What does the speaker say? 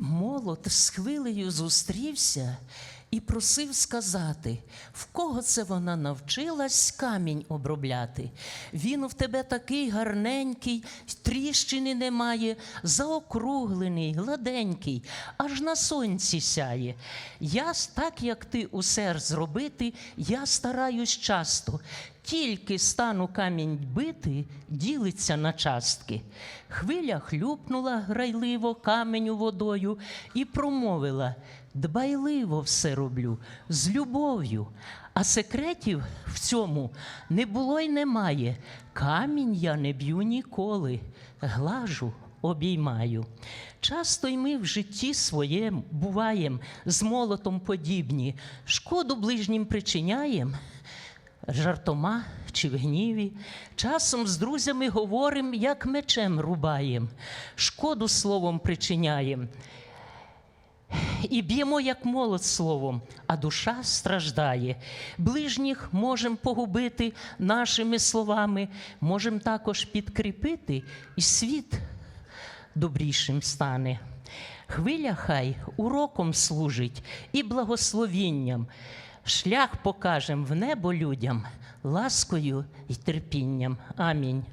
молот з хвилею зустрівся і просив сказати, в кого це вона навчилась камінь обробляти. Він в тебе такий гарненький, тріщини немає, заокруглений, гладенький, аж на сонці сяє. Я так, як ти усе зробити, я стараюсь часто. Тільки стану камінь бити, ділиться на частки. Хвиля хлюпнула грайливо каменю водою і промовила: дбайливо все роблю, з любов'ю. А секретів в цьому не було й немає. Камінь я не б'ю ніколи, глажу, обіймаю. Часто й ми в житті своєму буваєм з молотом подібні, шкоду ближнім причиняєм жартома чи в гніві. Часом з друзями говорим, як мечем рубаєм, шкоду словом причиняєм. І б'ємо, як молот словом, а душа страждає. Ближніх можемо погубити нашими словами, можемо також підкріпити, і світ добрішим стане. Хвиля хай уроком служить і благословінням. Шлях покажем в небо людям, ласкою і терпінням. Амінь.